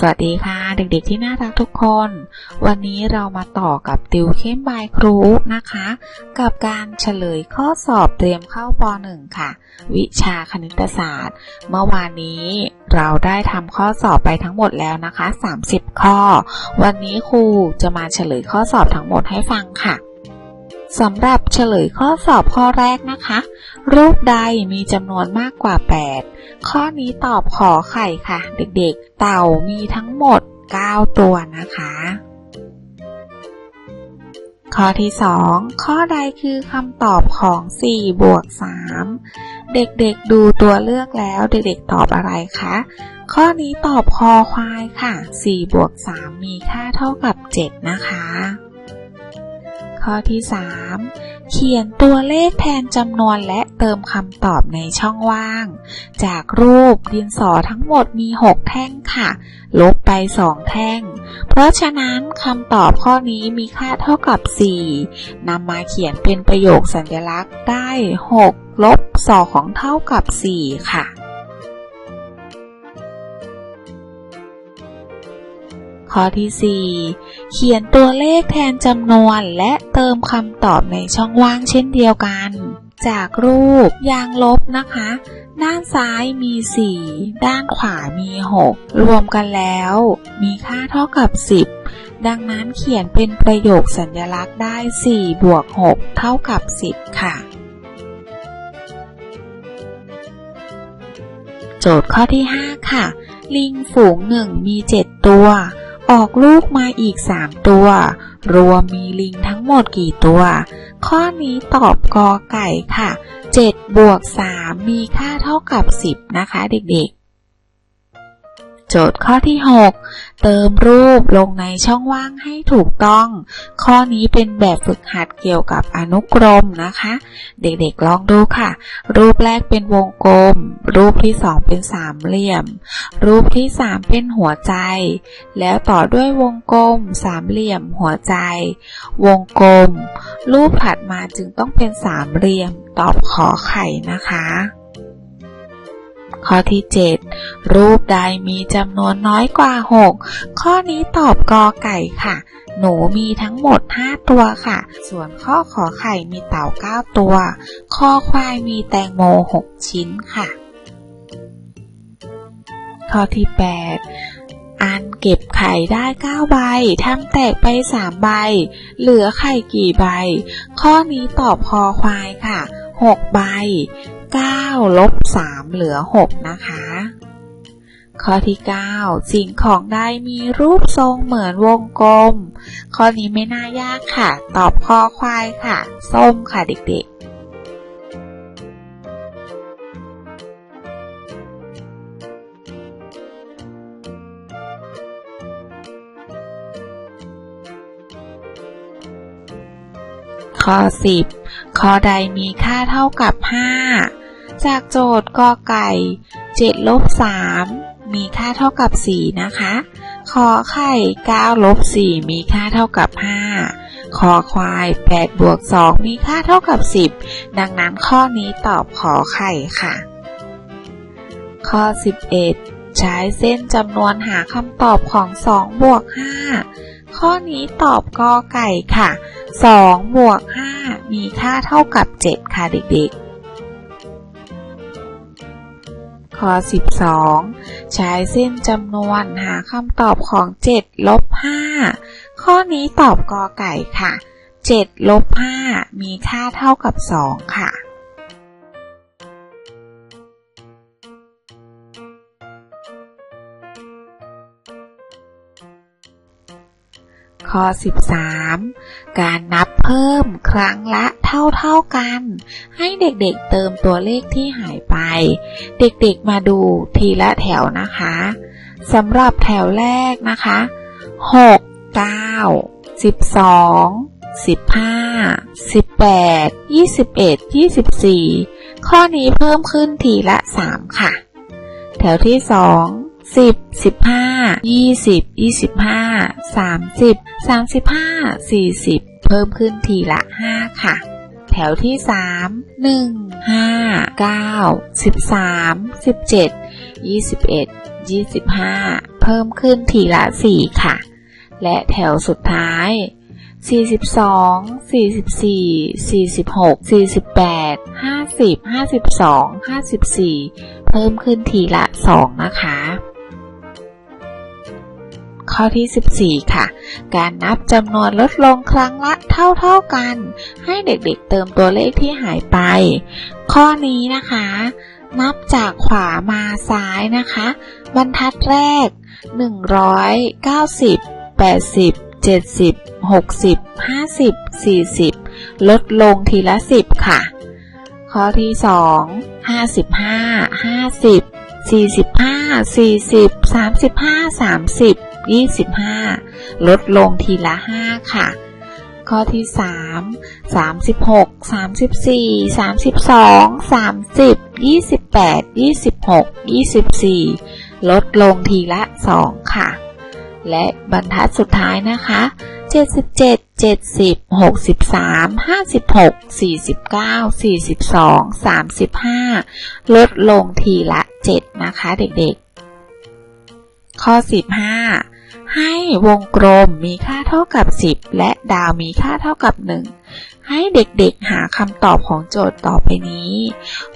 สวัสดีค่ะ เด็กๆที่น่ารักทุกคน วันนี้เรามาต่อกับติวเข้มบายครูนะคะ กับการเฉลยข้อสอบเตรียมเข้าป .1 ค่ะ วิชาคณิตศาสตร์ เมื่อวานนี้เราได้ทำข้อสอบไปทั้งหมดแล้วนะคะ 30 ข้อ วันนี้ครูจะมาเฉลยข้อสอบทั้งหมดให้ฟังค่ะ สำหรับเฉลยข้อสอบข้อแรกนะคะ รูปใดมีจำนวนมากกว่า 8 ข้อนี้ตอบขอไข่ค่ะ เด็กๆ เต่ามีทั้งหมด 9 ตัวนะคะ ข้อที่ 2 ข้อใดคือคำตอบของ 4 บวก 3 เด็กๆดูตัวเลือกแล้วเด็กๆตอบอะไรคะ ข้อนี้ตอบคอควายค่ะ 4 บวก 3 มีค่าเท่ากับ 7 นะคะ ข้อที่ 3 เขียนตัวเลขแทนจำนวนและเติมคำตอบในช่องว่าง จากรูปดินสอทั้งหมดมี 6 แท่งค่ะ ลบไป 2 แท่ง เพราะฉะนั้นคำตอบข้อนี้มีค่าเท่ากับ 4นำมาเขียนเป็นประโยคสัญลักษณ์ได้ 6 ลบ 2 เท่ากับ 4 ค่ะ ข้อที่ 4 เขียนตัวเลขแทนจำนวนและเติมคำตอบในช่องว่างเช่นเดียวกัน จากรูปยางลบนะคะ ด้านซ้ายมี 4 ด้านขวามี 6 รวมกันแล้ว มีค่าเท่ากับ 10 ดังนั้นเขียนเป็นประโยคสัญลักษณ์ได้ 4 บวก 6 เท่ากับ 10 ค่ะโจทย์ข้อที่ 5 ค่ะ ลิงฝูงหนึ่งมี 7 ตัว ออกลูกมาอีกสามตัว รวมมีลิงทั้งหมดกี่ตัว ข้อนี้ตอบกอไก่ค่ะ 7 บวก 3 มีค่าเท่ากับ 10 นะคะเด็กๆ โจทย์ข้อที่ 6 เติมรูปลงในช่องว่างให้ถูกต้อง ข้อนี้เป็นแบบฝึกหัดเกี่ยวกับอนุกรมนะคะ เด็กๆลองดูค่ะ รูปแรกเป็นวงกลม รูปที่ 2 เป็นสามเหลี่ยม รูปที่ 3 เป็นหัวใจ แล้วต่อด้วยวงกลม สามเหลี่ยม หัวใจ วงกลม รูปถัดมาจึงต้องเป็นสามเหลี่ยม ตอบขอไข่นะคะ ข้อที่ 7 รูปใดมีจำนวนน้อยกว่า 6 ข้อนี้ตอบกอไก่ค่ะ หนูมีทั้งหมด 5 ตัวค่ะ ส่วนข้อขอไข่มีเต่า 9 ตัว ข้อควายมีแตงโม 6 ชิ้นค่ะ ข้อที่ 8อันเก็บไข่ได้ 9 ใบ ทำแตกไป 3 ใบ เหลือไข่กี่ใบ ข้อนี้ตอบคอควายค่ะ 6 ใบ 9ลบ3เหลือ 6 นะคะ ข้อที่ 9 สิ่งของใดมีรูปทรงเหมือนวงกลม ข้อนี้ไม่น่ายากค่ะ ตอบคอควายค่ะ ส้มค่ะเด็กๆข้อ 10 ข้อใดมีค่าเท่ากับ 5 จากโจทย์กอไก่7ลบ3มีค่าเท่ากับ 4 นะคะ ขอไข่9ลบ4มีค่าเท่ากับ 5 ขอควาย8บวก2มีค่าเท่ากับ 10 ดังนั้นข้อนี้ตอบขอไข่ค่ะ ข้อ 11 ใช้เส้นจำนวนหาคำตอบของ2บวก5ข้อนี้ตอบกอไก่ค่ะ2บวก5มีค่าเท่ากับ 7 ค่ะเด็กๆ ข้อ 12 ใช้เส้นจำนวนหาคำตอบของ 7 ลบ 5 ข้อนี้ตอบกอไก่ค่ะ 7 ลบ 5 มีค่าเท่ากับ 2 ค่ะข้อ 13 การนับเพิ่มครั้งละเท่าๆกัน ให้เด็กๆเติมตัวเลขที่หายไป เด็กๆมาดูทีละแถวนะคะสำหรับแถวแรกนะคะ6 9 12 15 18 21 24ข้อนี้เพิ่มขึ้นทีละ3ค่ะ แถวที่2 10 15 20 25 30 35 40เพิ่มขึ้นทีละ5ค่ะ แถวที่ 3 1 5 9 13 17 21 25 เพิ่มขึ้นทีละ 4 ค่ะ และแถวสุดท้าย 42 44 46 48 50 52 54 เพิ่มขึ้นทีละ 2 นะคะ ข้อที่ 14 ค่ะ การนับจำนวนลดลงครั้งละเท่าๆกัน ให้เด็กๆเติมตัวเลขที่หายไป ข้อนี้นะคะ นับจากขวามาซ้ายนะคะ บรรทัดแรก 190 80 70 60 50 40 ลดลงทีละ 10 ค่ะ ข้อที่ 2 55 50 45 40 35 30 25 ลดลงทีละ 5 ค่ะ ข้อที่ 3 36 34 32 30 28 26 24 ลดลงทีละ 2 ค่ะ และบรรทัดสุดท้ายนะคะ 77 70 63 56 49 42 35 ลดลงทีละ 7 นะคะเด็กๆ ข้อ 15 ให้วงกลมมีค่าเท่ากับ 10 และดาวมีค่าเท่ากับ 1 ให้เด็กๆหาคำตอบของโจทย์ต่อไปนี้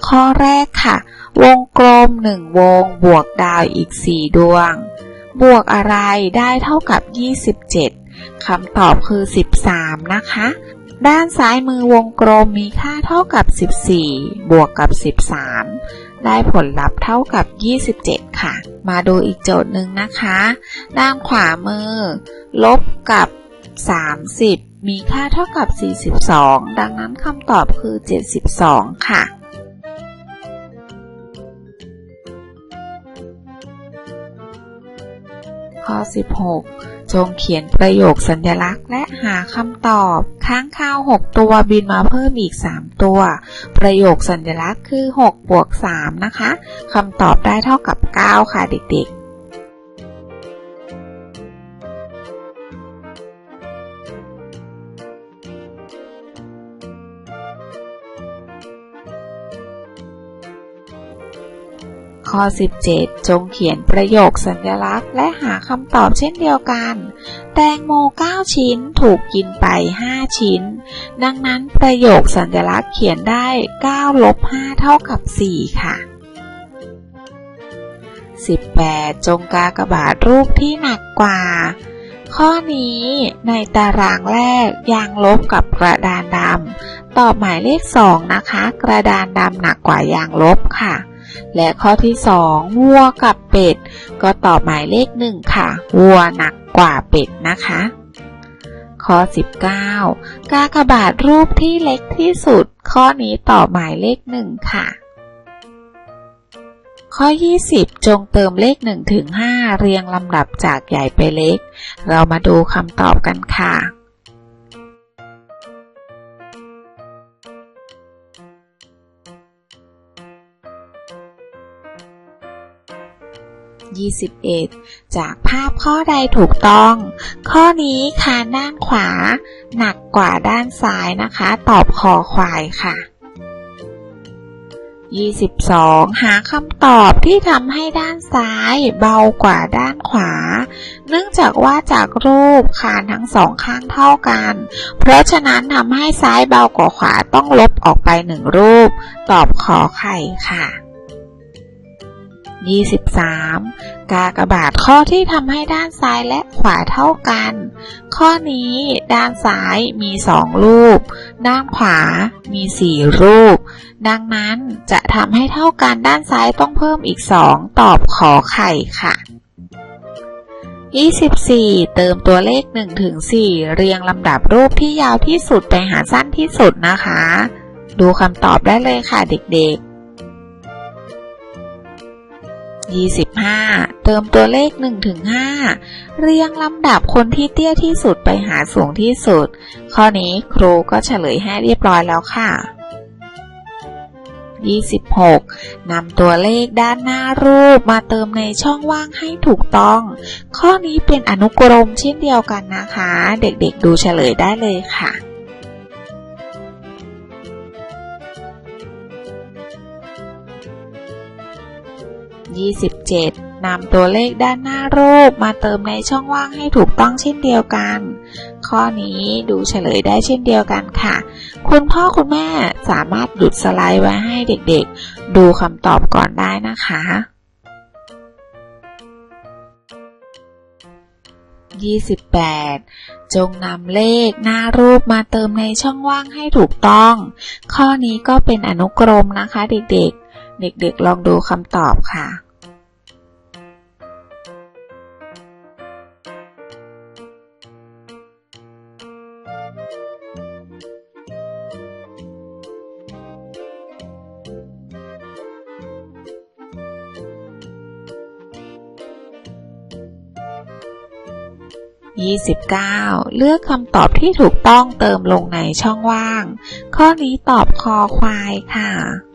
ข้อแรกค่ะ วงกลม 1 วง บวกดาวอีก 4 ดวง บวกอะไรได้เท่ากับ 27 คำตอบคือ 13 นะคะ ด้านซ้ายมือวงกลมมีค่าเท่ากับ 14 บวกกับ 13 ได้ผลลัพธ์เท่ากับ 27 ค่ะ มาดูอีกโจทย์หนึ่งนะคะ ด้านขวามือ ลบกับ 30 มีค่าเท่ากับ 42 ดังนั้นคำตอบคือ 72 ค่ะข้อ16 จงเขียนประโยคสัญลักษณ์และหาคำตอบ ค้างคาว 6 ตัวบินมาเพิ่มอีก 3 ตัว ประโยคสัญลักษณ์คือ 6 บวก 3 นะคะคำตอบได้เท่ากับ 9 ค่ะเด็กๆ ข้อ 17 จงเขียนประโยคสัญลักษณ์ และหาคำตอบเช่นเดียวกัน แตงโม 9 ชิ้นถูกกินไป 5 ชิ้น ดังนั้นประโยคสัญลักษณ์เขียนได้9ลบ5เท่ากับ 4 ค่ะ 18 จงกากบาทรูปที่หนักกว่า ข้อนี้ในตารางแรกยางลบกับกระดานดำตอบหมายเลข 2 นะคะ กระดานดำหนักกว่ายางลบค่ะ และข้อที่ 2 วัวกับเป็ด ก็ตอบหมายเลข1ค่ะ วัวหนักกว่าเป็ดนะคะ ข้อ 19 กากบาทรูปที่เล็กที่สุด ข้อนี้ตอบหมายเลข1ค่ะ ข้อ 20 จงเติมเลข1ถึง5เรียงลำดับจากใหญ่ไปเล็ก เรามาดูคำตอบกันค่ะ 21 จากภาพข้อใดถูกต้อง ข้อนี้คานด้านขวา หนักกว่าด้านซ้ายนะคะ ตอบคอควายค่ะ 22 หาคำตอบที่ทำให้ด้านซ้ายเบากว่าด้านขวา เนื่องจากว่าจากรูปคานทั้งสองข้างเท่ากัน เพราะฉะนั้นทำให้ซ้ายเบากว่าขวาต้องลบออกไปหนึ่งรูป ตอบขอไข่ค่ะ 23 กากบาทข้อที่ทำให้ด้านซ้ายและขวาเท่ากัน ข้อนี้ด้านซ้ายมี 2 รูป ด้านขวามี 4 รูป ดังนั้นจะทำให้เท่ากันด้านซ้ายต้องเพิ่มอีก 2 ตอบขอไข่ค่ะ 24 เติมตัวเลข1ถึง4เรียงลำดับรูปที่ยาวที่สุดไปหาสั้นที่สุดนะคะ ดูคำตอบได้เลยค่ะเด็กๆ 25 เติมตัวเลข1ถึง5เรียงลำดับคนที่เตี้ยที่สุดไปหาสูงที่สุด ข้อนี้ครูก็เฉลยให้เรียบร้อยแล้วค่ะ 26 นำตัวเลขด้านหน้ารูปมาเติมในช่องว่างให้ถูกต้อง ข้อนี้เป็นอนุกรมเช่นเดียวกันนะคะ เด็กๆดูเฉลยได้เลยค่ะ 27นำตัวเลขด้านหน้ารูปมาเติมในช่องว่างให้ถูกต้องเช่นเดียวกัน ข้อนี้ดูเฉลยได้เช่นเดียวกันค่ะ คุณพ่อคุณแม่สามารถหยุดสไลด์ไว้ให้เด็กๆ ดูคำตอบก่อนได้นะคะ28 จงนำเลขหน้ารูปมาเติมในช่องว่างให้ถูกต้อง ข้อนี้ก็เป็นอนุกรมนะคะเด็กๆ เด็กๆ ลองดูคำตอบค่ะ29 เลือกคำตอบที่ถูกต้องเติมลงในช่องว่าง ข้อนี้ตอบคอควายค่ะ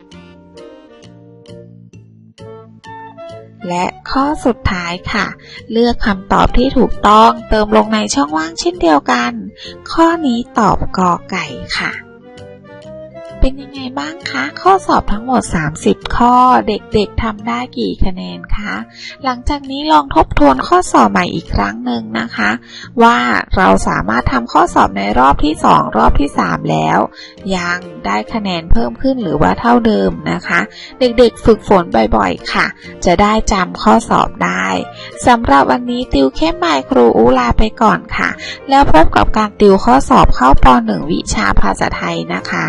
และข้อสุดท้ายค่ะ เลือกคำตอบที่ถูกต้องเติมลงในช่องว่างเช่นเดียวกัน ข้อนี้ตอบกอไก่ค่ะ เป็นยังไงบ้างคะ ข้อสอบทั้งหมด 30 ข้อเด็กๆทำได้กี่คะแนนคะ หลังจากนี้ลองทบทวนข้อสอบใหม่อีกครั้งหนึ่งนะคะ ว่าเราสามารถทำข้อสอบในรอบที่ 2 รอบที่ 3 แล้ว ยังได้คะแนนเพิ่มขึ้นหรือว่าเท่าเดิมนะคะ เด็กๆฝึกฝนบ่อยๆ ค่ะ จะได้จำข้อสอบได้สำหรับวันนี้ติวเข้มบายครูอูลาไปก่อนค่ะ แล้วพบกับการติวข้อสอบเข้าป .1 วิชาภาษาไทยนะคะ